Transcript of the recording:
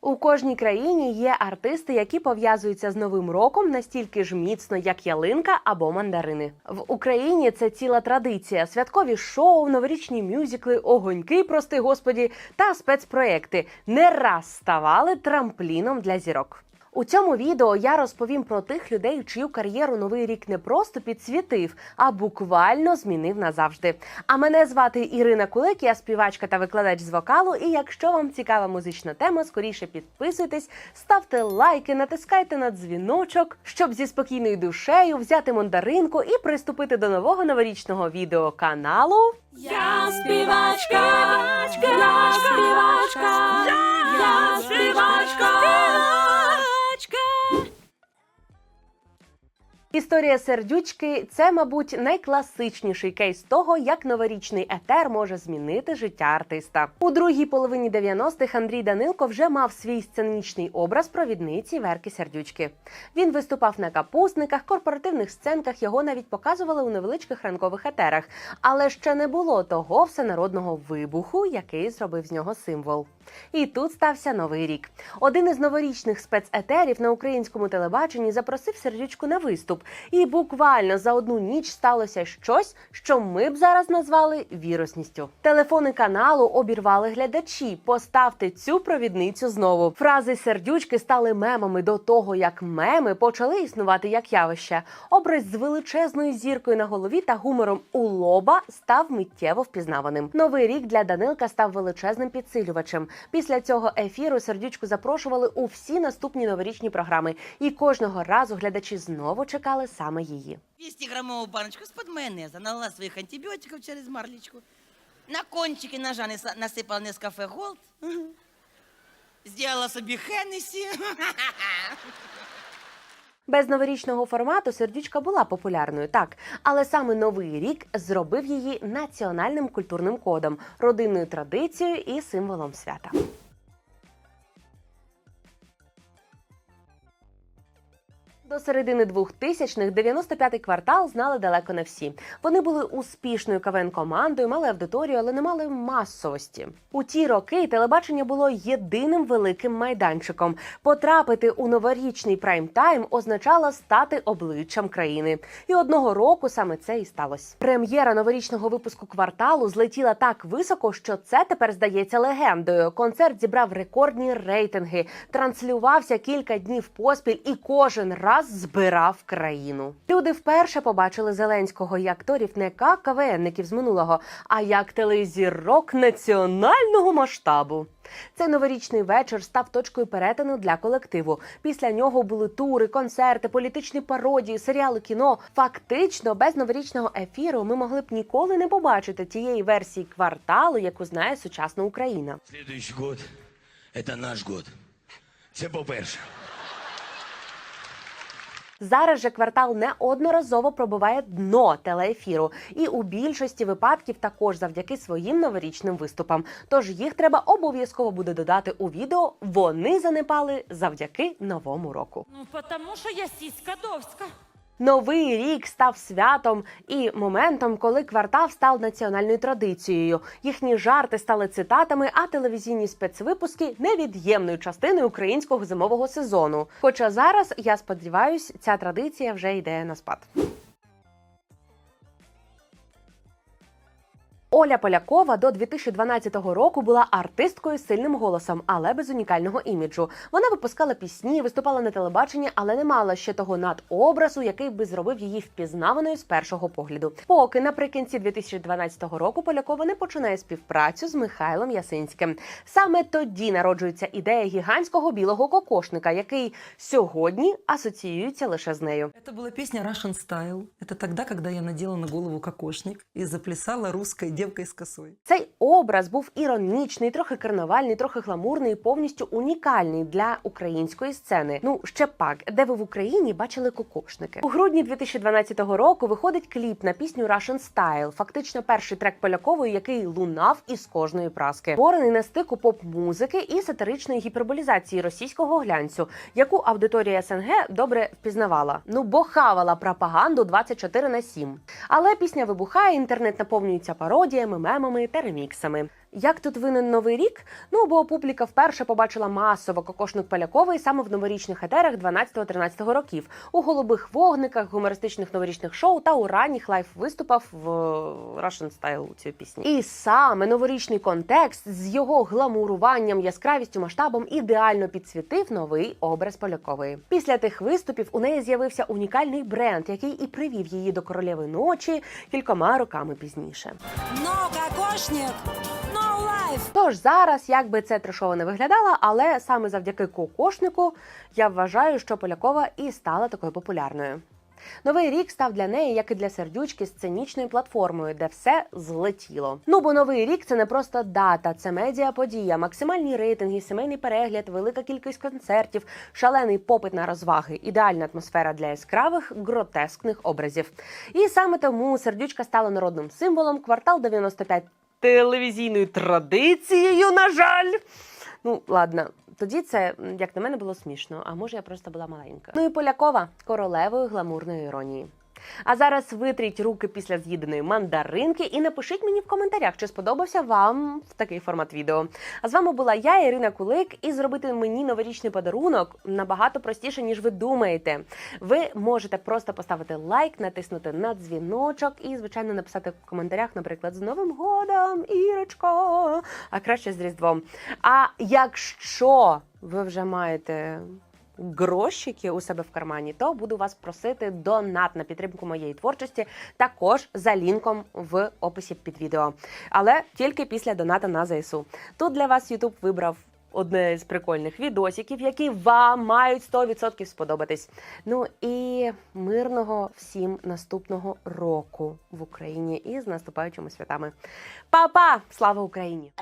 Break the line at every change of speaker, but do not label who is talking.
У кожній країні є артисти, які пов'язуються з новим роком настільки ж міцно, як ялинка або мандарини. В Україні це ціла традиція: святкові шоу, новорічні мюзикли, огоньки, прости господі, та спецпроекти не раз ставали трампліном для зірок. У цьому відео я розповім про тих людей, чию кар'єру новий рік не просто підсвітив, а буквально змінив назавжди. А мене звати Ірина Кулик, я співачка та викладач з вокалу. І якщо вам цікава музична тема, скоріше підписуйтесь, ставте лайки, натискайте на дзвіночок, щоб зі спокійною душею взяти мандаринку і приступити до нового новорічного відео каналу.
Я співачка, я співачка, я співачка.
Історія сердючки це, мабуть, найкласичніший кейс того, як новорічний етер може змінити життя артиста. У другій половині 90-х Андрій Данилко вже мав свій сценічний образ провідниці Верки Сердючки. Він виступав на капустниках, корпоративних сценках. Його навіть показували у невеличких ранкових етерах. Але ще не було того всенародного вибуху, який зробив з нього символ. І тут стався новий рік. Один із новорічних спецетерів на українському телебаченні запросив сердючку на виступ. І буквально за одну ніч сталося щось, що ми б зараз назвали вірусністю. Телефони каналу обірвали глядачі. Поставте цю провідницю знову. Фрази сердючки стали мемами до того, як меми почали існувати як явище. Образ з величезною зіркою на голові та гумором у лоба став миттєво впізнаваним. Новий рік для Данилка став величезним підсилювачем. Після цього ефіру сердючку запрошували у всі наступні новорічні програми, і кожного разу глядачі знову чекали саме її.
200-граммовую баночку из-под майонеза, налила своих антибиотиков через марлечку, на кончики ножа насыпала Нескафе Голд, сделала собі Хеннесі.
Без новорічного формату сердючка була популярною, так, але саме новий рік зробив її національним культурним кодом, родинною традицією і символом свята. До середини 2000-х 95-й квартал знали далеко не всі. Вони були успішною КВН командою, мали аудиторію, але не мали масовості. У ті роки телебачення було єдиним великим майданчиком. Потрапити у новорічний прайм-тайм означало стати обличчям країни. І одного року саме це і сталося. Прем'єра новорічного випуску кварталу злетіла так високо, що це тепер здається легендою. Концерт зібрав рекордні рейтинги, транслювався кілька днів поспіль і кожен раз збирав країну. Люди вперше побачили Зеленського як акторів не КВНників з минулого, а як телезірок національного масштабу. Цей новорічний вечір став точкою перетину для колективу. Після нього були тури, концерти, політичні пародії, серіали кіно. Фактично, без новорічного ефіру ми могли б ніколи не побачити тієї версії кварталу, яку знає сучасна Україна.
Следующий год – это наш год. Це по-перше.
Зараз же квартал неодноразово пробиває дно телеефіру, і у більшості випадків також завдяки своїм новорічним виступам. Тож їх треба обов'язково буде додати у відео. Вони занепали завдяки новому року.
Ну, тому що я сіська довська.
Новий рік став святом і моментом, коли квартал став національною традицією. Їхні жарти стали цитатами, а телевізійні спецвипуски невід'ємною частиною українського зимового сезону. Хоча зараз я сподіваюся, ця традиція вже йде на спад. Оля Полякова до 2012 року була артисткою з сильним голосом, але без унікального іміджу. Вона випускала пісні, виступала на телебаченні, але не мала ще того надобразу, який би зробив її впізнаваною з першого погляду. Поки наприкінці 2012 року Полякова не починає співпрацю з Михайлом Ясинським. Саме тоді народжується ідея гігантського білого кокошника, який сьогодні асоціюється лише з нею.
Это была песня Russian Style. Это тогда, когда я надела на голову кокошник и заплясала русской девкой с косой.
Цей образ був іронічний, трохи карнавальний, трохи гламурний, повністю унікальний для української сцени. Ну ще пак, де ви в Україні бачили кокошники. У грудні 2012 року виходить кліп на пісню Russian Style, фактично перший трек Полякової, який лунав із кожної праски, створений на стику поп-музики і сатиричної гіперболізації російського глянцю, яку аудиторія СНГ добре впізнавала. Ну бо хавала пропаганду 24 на 7. Але пісня вибухає, інтернет наповнюється пародіями, мемами та реміксами. Як тут винен новий рік? Ну бо публіка вперше побачила масово кокошник Полякової саме в новорічних етерах 12-13 років, у голубих вогниках, гумористичних новорічних шоу та у ранніх лайф виступах в Russian Style у пісні. І саме новорічний контекст з його гламуруванням, яскравістю, масштабом ідеально підсвітив новий образ Полякової. Після тих виступів у неї з'явився унікальний бренд, який і привів її до королеви ночі кількома роками пізніше.
No кокошник.
Тож зараз, як би це трешово не виглядало, але саме завдяки кокошнику я вважаю, що Полякова і стала такою популярною. Новий рік став для неї, як і для сердючки, сценічною платформою, де все злетіло. Ну бо новий рік це не просто дата, це медіаподія, максимальні рейтинги, сімейний перегляд, велика кількість концертів, шалений попит на розваги, ідеальна атмосфера для яскравих гротескних образів. І саме тому сердючка стала народним символом квартал 95 телевізійною традицією, на жаль. Ну, ладно, тоді це, як на мене, було смішно, а може я просто була маленька. Ну і Полякова королевою гламурної іронії. А зараз витріть руки після з'їденої мандаринки і напишіть мені в коментарях, чи сподобався вам такий формат відео. А з вами була я, Ірина Кулик, і зробити мені новорічний подарунок набагато простіше, ніж ви думаєте. Ви можете просто поставити лайк, натиснути на дзвіночок і, звичайно, написати в коментарях, наприклад, з Новим годом, Ірочко, а краще з Різдвом. А якщо ви вже маєте грошики у себе в кармані, то буду вас просити донат на підтримку моєї творчості, також за лінком в описі під відео. Але тільки після доната на ЗСУ. Тут для вас YouTube вибрав. Одне з прикольних відосиків, які вам мають 100% сподобатись. Ну і мирного всім наступного року в Україні і з наступаючими святами. Па-па! Слава Україні!